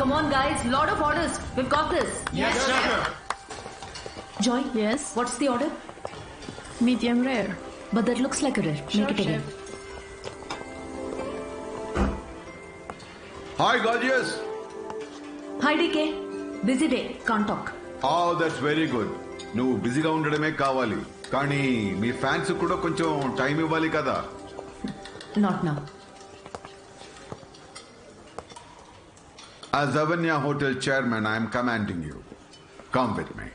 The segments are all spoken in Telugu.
Come on, guys. Lot of orders. We've got this. Yes, chef. Joy, Yes, what's the order? medium rare. But that looks like a rare. Sure, Make it again. chef. Hi gorgeous Hi, DK. Busy day. Can't talk. ఆ దట్స్ వెరీ గుడ్ నువ్వు బిజీగా ఉండడమే కావాలి కానీ మీ ఫ్యాన్స్ కూడా కొంచెం టైం ఇవ్వాలి కదా Not now. As Avanya Hotel chairman, I am commanding you. Come with me.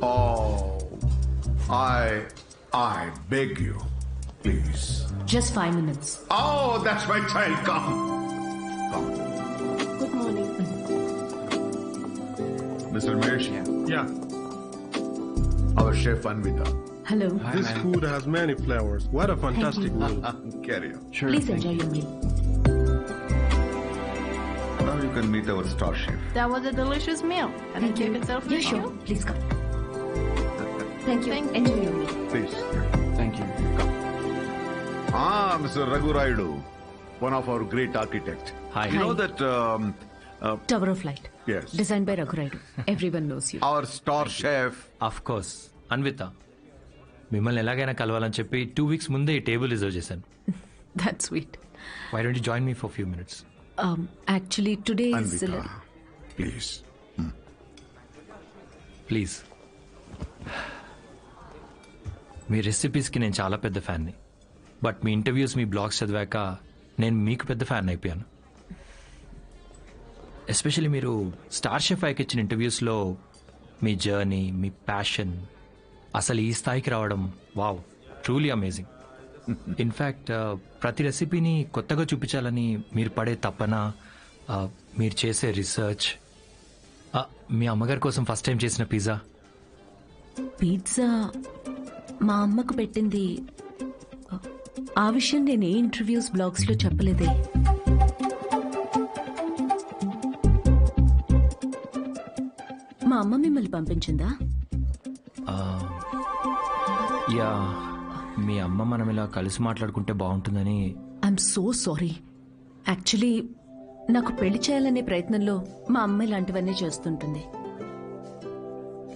Oh, I, I beg you, please. Just five minutes. Oh, that's my child. Come. Come. Good morning. Mr. Mesh, Yeah. our chef Anvita. Hello. This food has many flavors. What a fantastic meal. Carry on. Sure. Please enjoy your meal Now you can meet our star chef. That was a delicious meal. Can I take a selfie Yeah, with sure. you? Please come. Thank you. Thank you. Enjoy your meal. Please. Thank you. Ah, Mr. Raghu Raidu, one of our great architects. Hi. You know Hi. that um, uh, Tower of Light. Yes. Designed by Raghu Raidu. Everyone knows you. our star chef of course Anvitha మిమ్మల్ని ఎలాగైనా కలవాలని చెప్పి టూ వీక్స్ ముందే ఈ టేబుల్ రిజర్వ్ చేశాను That's sweet. Why don't you join me for few minutes Um, actually, today is. Anvita, please. Please మీ రెసిపీస్కి నేను చాలా పెద్ద ఫ్యాన్ని బట్ మీ ఇంటర్వ్యూస్ మీ బ్లాగ్స్ చదివాక నేను మీకు పెద్ద ఫ్యాన్ అయిపోయాను ఎస్పెషల్లీ మీరు స్టార్ షెఫ్ ఐకి ఇచ్చిన ఇంటర్వ్యూస్లో మీ జర్నీ మీ ప్యాషన్ అసలు ఈ స్థాయికి రావడం వావ్ ట్రూలీ అమేజింగ్ ఇన్ఫ్యాక్ట్ ప్రతి రెసిపీని కొత్తగా చూపించాలని మీరు పడే తపన మీరు చేసే రీసెర్చ్ మీ అమ్మగారి కోసం ఫస్ట్ టైం చేసిన పిజ్జా పిజ్జా మా అమ్మకు పెట్టింది. ఆ విషయం నేను ఏ ఇంటర్వ్యూస్ బ్లాగ్స్లో చెప్పలేదే. మా అమ్మ మిమ్మల్ని పంపించిందా? యా. మీ అమ్మ మనం ఇలా కలిసి మాట్లాడుకుంటే బాగుంటుందని ఐఎమ్ సో సారీ యాక్చువల్లీ నాకు పెళ్ళి చేయాలనే ప్రయత్నంలో మా అమ్మ ఇలాంటివన్నీ చేస్తుంటుంది.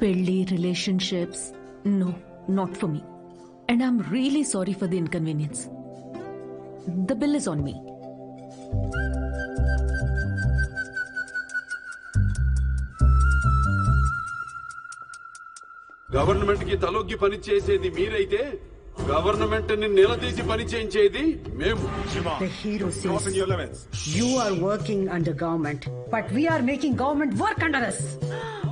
పెళ్ళి relationships no not for me and I'm really sorry for the inconvenience the bill is on me గవర్నమెంట్కి తలొగ్గి పని చేసేది మీరైతే గవర్నమెంట్ని నిలదీసి పని చేయించేది మేము The hero says you are working under government, but we are making government work under us.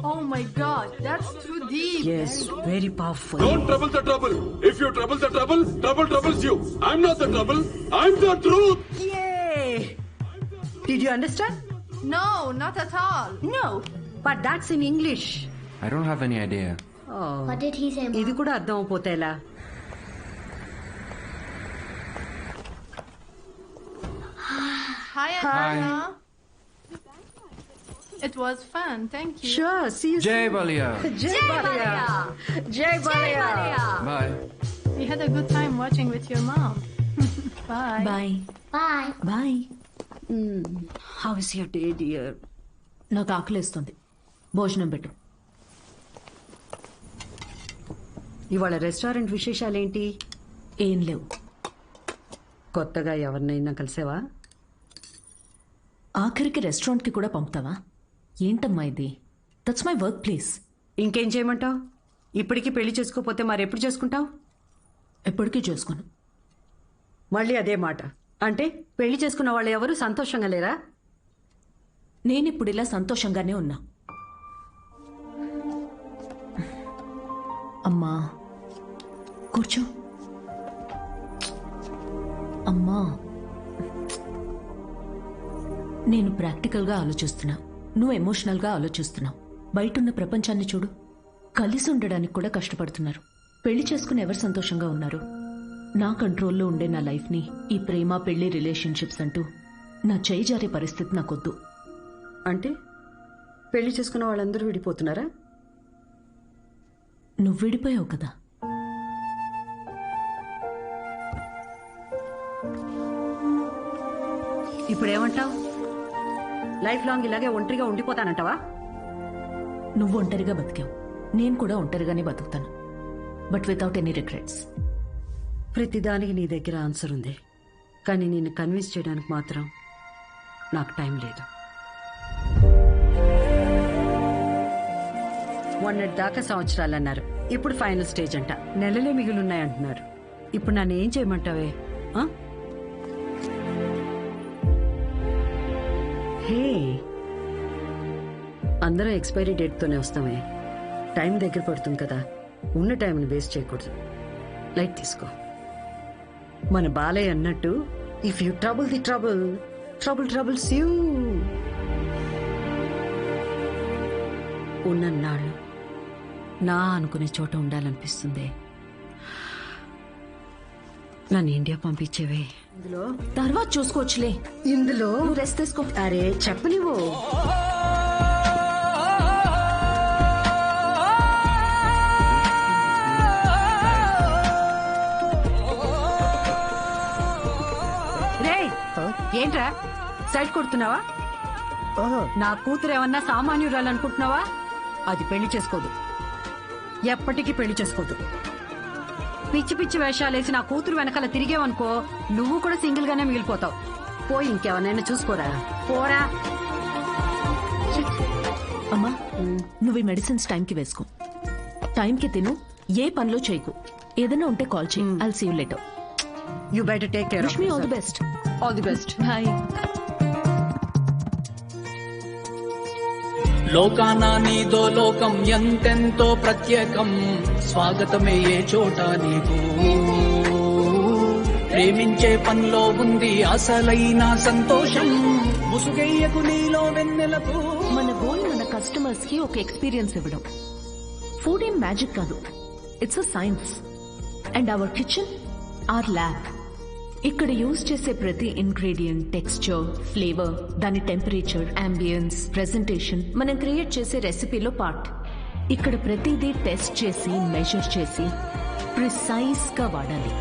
Oh my god, that's too deep. Yes, very powerful. Don't trouble the trouble if you trouble the trouble trouble troubles you I'm not the trouble I'm the truth Yay! Did you understand? No, not at all. No, but that's in English. I don't have any idea Oh, What did he say? ఇది కూడా అర్థం అయిపోతే Hi, Anna. It was fun. Thank you. Sure, see you Jai soon. Balayya Jai Balaya. Jai Balaya. Bye We had a good time watching with your mom. Bye. Bye Bye. Bye How is your day, dear? నాకు ఆకలిస్తుంది భోజనం పెట్టు ఇవాళ రెస్టారెంట్ విశేషాలేంటి ఏం లేవు కొత్తగా ఎవరినైనా కలిసావా ఆఖరికి రెస్టారెంట్కి కూడా పంపుతావా? ఏంటమ్మా ఇది? దట్స్ మై వర్క్ ప్లేస్ ఇంకేం చేయమంటావు? ఇప్పటికీ పెళ్ళి చేసుకోపోతే మరి ఎప్పుడు చేసుకుంటావు? ఎప్పటికీ చేసుకోను. మళ్ళీ అదే మాట. అంటే పెళ్ళి చేసుకున్న వాళ్ళు ఎవరు సంతోషంగా లేరా? నేను ఇప్పుడు ఇలా సంతోషంగానే ఉన్నా. అమ్మా. కూర్చో. అమ్మా. నేను ప్రాక్టికల్గా ఆలోచిస్తున్నా. నువ్వు ఎమోషనల్గా ఆలోచిస్తున్నావు. బయటున్న ప్రపంచాన్ని చూడు. కలిసి ఉండడానికి కూడా కష్టపడుతున్నారు. పెళ్ళి చేసుకుని ఎవరు సంతోషంగా ఉన్నారు? నా కంట్రోల్లో ఉండే నా లైఫ్ని ఈ ప్రేమ పెళ్ళి రిలేషన్షిప్స్ అంటూ నా చేయి జారే పరిస్థితి నాకొద్దు. అంటే పెళ్ళి చేసుకున్న వాళ్ళందరూ విడిపోతున్నారా? నువ్వు విడిపోయావు కదా. ఇప్పుడు ఏమంటావు లైఫ్ లాంగ్ ఇలాగే ఒంటరిగా ఉండిపోతానంటావా? నువ్వు ఒంటరిగా బతికావు. నేను కూడా ఒంటరిగానే బతుకుతాను. బట్ వితౌట్ ఎనీ రిగ్రెట్స్ ప్రతిదానికి నీ దగ్గర ఆన్సర్ ఉంది. కానీ నిన్ను కన్విన్స్ చేయడానికి మాత్రం నాకు టైం లేదు. మొన్నటి దాకా సంవత్సరాలు అన్నారు ఇప్పుడు ఫైనల్ స్టేజ్ అంట. నెలలే మిగిలిన్నాయంటున్నారు ఇప్పుడు నన్ను ఏం చేయమంటావే? హే. అందరం ఎక్స్పైరీ డేట్తోనే వస్తామే. టైం దగ్గర పడుతుంది కదా. ఉన్న టైంని వేస్ట్ చేయకూడదు. లైట్ తీసుకో. మన బాలయ్య అన్నట్టు if you trouble the trouble trouble troubles you ఉన్నన్నాళ్ళు నా అనుకునే చోట ఉండాలనిపిస్తుంది. నన్ను ఇండియా పంపించేవే. ఇందులో? తర్వాత చూసుకోవచ్చులే. ఇందులో? రెస్ట్ తీసుకో. అరే చెప్పనివ్వు. ఏంట్రా? సైడ్ కొడుతున్నావా? నా కూతురు ఏమన్నా సామాన్యురాలు అనుకుంటున్నావా? అది పెళ్ళి చేసుకోదు. ఎప్పటికీ పెళ్ళి చేసుకోదు. పిచ్చి పిచ్చి వేషాలేసి నా కూతురు వెనకాల తిరిగేవనుకో నువ్వు కూడా సింగిల్ గానే మిగిలిపోతావు. పోయి ఇంకెవరినైనా చూసుకోరా? పోరా. అమ్మా నువ్వు ఈ మెడిసిన్స్ టైంకి వేసుకో. టైంకి తిను ఏ పనిలో చేయకు. ఏదైనా ఉంటే కాల్ చేయి. I'll see you later you better take care all the best all the best bye లోకానా నీదో లోకం ఎంతెంతో ప్రత్యేకం. స్వాగతమే ఏ చోట నీకు. ప్రేమించే పనిలో ఉంది అసలైన సంతోషం. ముసుగయ్యకు నీలో వెన్నెలకు. మన గోల్ మన కస్టమర్స్కి ఒక ఎక్స్పీరియన్స్ ఇవ్వడం. ఫుడ్ ఏం మ్యాజిక్ కాదు. It's a science and our kitchen are lab ఇక్కడ యూజ్ చేసే ప్రతి ఇంగ్రీడియంట్ టెక్స్చర్ ఫ్లేవర్ దాని టెంపరేచర్ అంబియన్స్ ప్రెజెంటేషన్ మనం క్రియేట్ చేసే రెసిపీలో పార్ట్ ఇక్కడ ప్రతిదీ టెస్ట్ చేసి మెజర్ చేసి ప్రిసైజ్గా వాడాలి.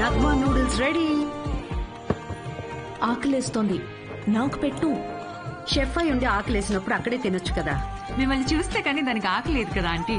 Nagma noodles ready. ఆకలేస్తోంది. నాకు పెట్టు. షెఫ్ అయి ఉండి ఆకలేసినప్పుడు అక్కడే తినొచ్చు కదా. మిమ్మల్ని చూస్తే కానీ దానికి ఆకలేదు కదా aunty.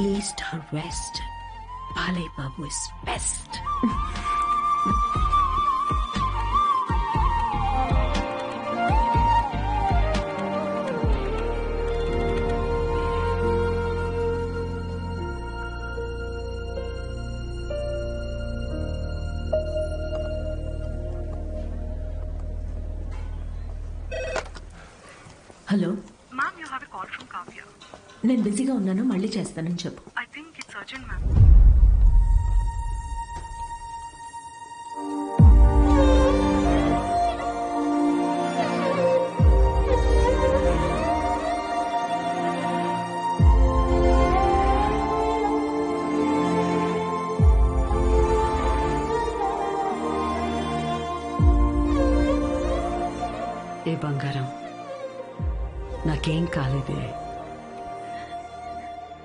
east or west, Bali Babu is best. Hello? Ma'am, you have a call from Kavya. నేను బిజీగా ఉన్నాను మళ్ళీ చేస్తానని చెప్పు. I think it's urgent ma'am ఏ బంగారం? నాకేం కాలేదే.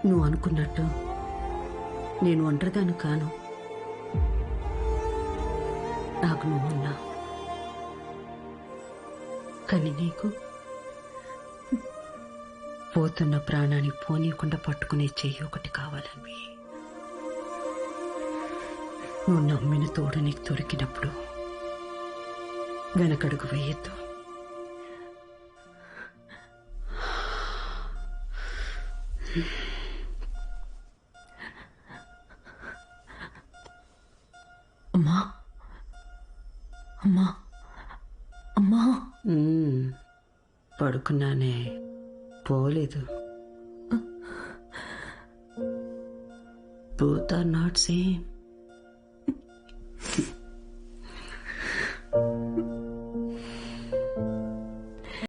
నువ్వు అనుకున్నట్టు నేను ఒంటరిదాను కాను. నాకు నువ్వున్నా కానీ నీకు పోతున్న ప్రాణాన్ని పోనీయకుండా పట్టుకునే చెయ్యి ఒకటి కావాలని. నువ్వు నమ్మిన తోడు నీకు దొరికినప్పుడు వెనకడుగు వేయద్దు. అమ్మా అమ్మా. అమ్మా. మ్మ్. పడుకున్నానే. పోలేదు. Both are not same